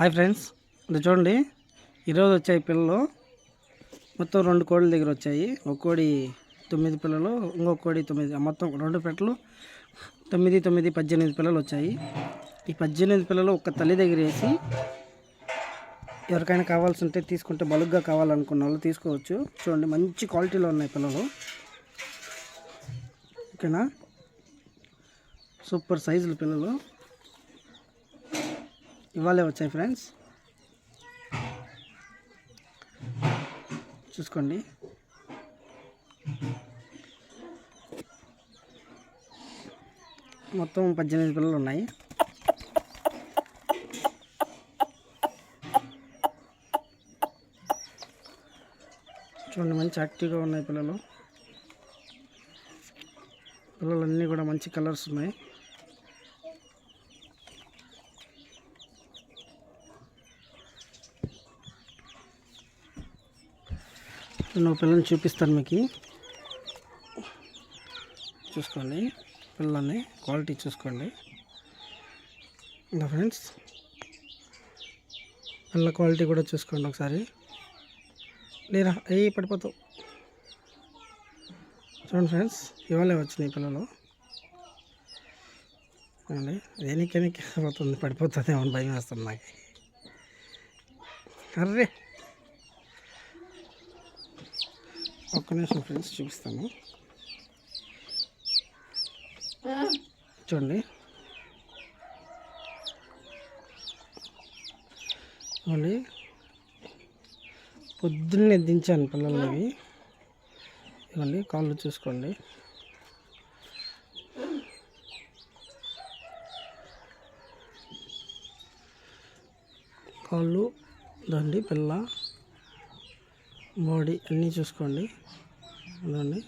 Hi friends ఇది చూడండి. ఈరోజు వచ్చాయి పిల్లలు. మొత్తం రెండు కోళ్ళ దగ్గర వచ్చాయి. ఒక కోడి తొమ్మిది పిల్లలు ఇంకొక కోడి తొమ్మిది. మొత్తం రెండు పెట్టలు. తొమ్మిది తొమ్మిది పద్దెనిమిది పిల్లలు వచ్చాయి. ఈ పద్దెనిమిది పిల్లలు ఒక తల్లి దగ్గర వేసి ఎవరికైనా కావాల్సి ఉంటే తీసుకుంటే బలుగ్గా కావాలనుకున్న వాళ్ళు తీసుకోవచ్చు. చూడండి మంచి క్వాలిటీలో ఉన్నాయి పిల్లలు. ఓకేనా? సూపర్ సైజులు పిల్లలు. ఇవాళే వచ్చాయి ఫ్రెండ్స్. చూసుకోండి. మొత్తం పద్దెనిమిది పిల్లలు ఉన్నాయి. చూడండి మంచి యాక్టివ్గా ఉన్నాయి పిల్లలు. పిల్లలన్నీ కూడా మంచి కలర్స్ ఉన్నాయి. నేను పిల్లల్ని పిల్లని చూపిస్తాను మీకు. చూసుకోండి. పిల్లల్ని క్వాలిటీ చూసుకోండి. ఇంకా ఫ్రెండ్స్ పిల్లల క్వాలిటీ కూడా చూసుకోండి ఒకసారి. లేరా అయ్యి పడిపోతావు? చూడండి ఫ్రెండ్స్ ఇవాళే వచ్చినాయి పిల్లలు. చూడండి దేనికని పోతుంది పడిపోతుంది భయం వేస్తుంది నాకు. అర్రే! ఒక్క నిమిషం ఫ్రెండ్స్ చూపిస్తాను. చూడండి. చూడండి. పొద్దున్నే దించాను పిల్లలవి ఇవ్వండి కాళ్ళు చూసుకోండి. కాళ్ళు దండి పిల్ల. బాడీ అన్నీ చూసుకోండి. అదండి.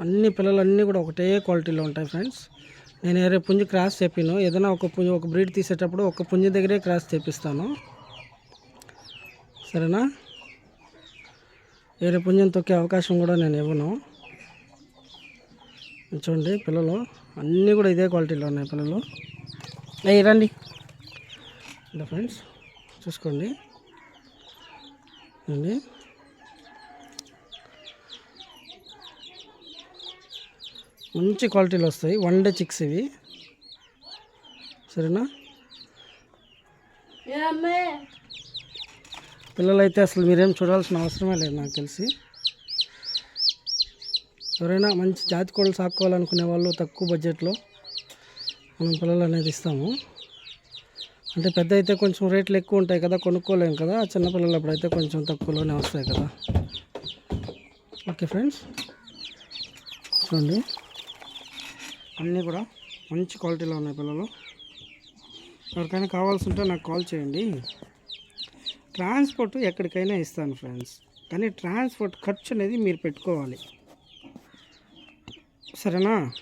అన్ని పిల్లలు అన్నీ కూడా ఒకటే క్వాలిటీలో ఉంటాయి ఫ్రెండ్స్. నేను వేరే పుంజు క్రాస్ చెప్పాను ఏదైనా ఒక పుంజు ఒక బ్రీడ్ తీసేటప్పుడు ఒక పుంజు దగ్గరే క్రాస్ చేపిస్తాను సరేనా? వేరే పుంజం తొక్కే అవకాశం కూడా నేను ఇవ్వను. చూడండి పిల్లలు అన్నీ కూడా ఇదే క్వాలిటీలో ఉన్నాయి పిల్లలు. అయ్యి రండి. ఫ్రెండ్స్ చూసుకోండి. అండి. మంచి క్వాలిటీలో వస్తాయి. వన్ డే చిక్స్ ఇవి. సరేనా? పిల్లలైతే అసలు మీరేం చూడాల్సిన అవసరమే లేదు నాకు తెలిసి. ఎవరైనా మంచి జాతి కోళ్ళు సాక్కోవాలనుకునే వాళ్ళు తక్కువ బడ్జెట్లో మనం పిల్లలు అనేది ఇస్తాము. అంటే పెద్ద అయితే కొంచెం రేట్లు ఎక్కువ ఉంటాయి కదా కొనుక్కోలేము కదా. చిన్నపిల్లలు అప్పుడైతే కొంచెం తక్కువలోనే వస్తాయి కదా. Okay friends. చూడండి. అన్నీ కూడా మంచి క్వాలిటీలో ఉన్నాయి పిల్లలు. ఎవరికైనా కావాల్సి ఉంటే నాకు కాల్ చేయండి. ట్రాన్స్పోర్ట్ ఎక్కడికైనా ఇస్తాను ఫ్రెండ్స్. కానీ ట్రాన్స్పోర్ట్ ఖర్చు అనేది మీరు పెట్టుకోవాలి. సరేనా?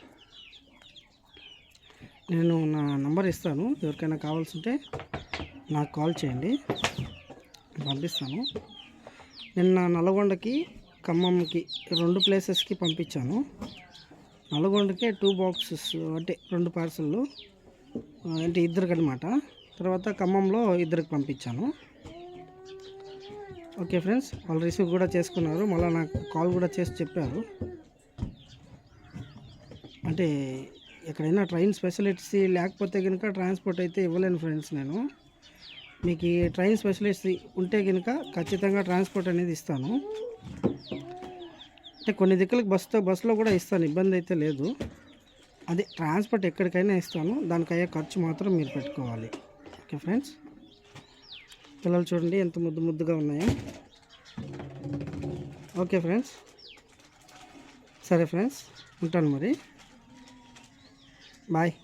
నేను నా నంబర్ ఇస్తాను. ఎవరికైనా కావాల్సి ఉంటే నాకు కాల్ చేయండి. పంపిస్తాను. నిన్న నల్గొండకి ఖమ్మంకి రెండు ప్లేసెస్కి పంపించాను. నల్గొండకే టూ బాక్సెస్ అంటే రెండు పార్సళ్ళు అంటే ఇద్దరికి అనమాట తర్వాత ఖమ్మంలో ఇద్దరికి పంపించాను. ఓకే ఫ్రెండ్స్ వాళ్ళు రిసీవ్ కూడా చేసుకున్నారు. మళ్ళీ నాకు కాల్ కూడా చేసి చెప్పారు. అంటే ఎక్కడైనా ట్రైన్ స్పెషలిస్ట్ లేకపోతే కనుక ట్రాన్స్పోర్ట్ అయితే ఇవ్వలేను ఫ్రెండ్స్ నేను. మీకు ఈ ట్రైన్ స్పెషలిస్ట్ ఉంటే కనుక ఖచ్చితంగా ట్రాన్స్పోర్ట్ అనేది ఇస్తాను. అంటే కొన్ని దిక్కులకు బస్సుతో బస్సులో కూడా ఇస్తాను ఇబ్బంది అయితే లేదు. అదే ట్రాన్స్పోర్ట్ ఎక్కడికైనా ఇస్తాను దానికి అయ్యే ఖర్చు మాత్రం మీరు పెట్టుకోవాలి. Okay friends? పిల్లలు చూడండి ఎంత ముద్దు ముద్దుగా ఉన్నాయో. Okay friends? సరే ఫ్రెండ్స్ ఉంటాను మరి. Bye.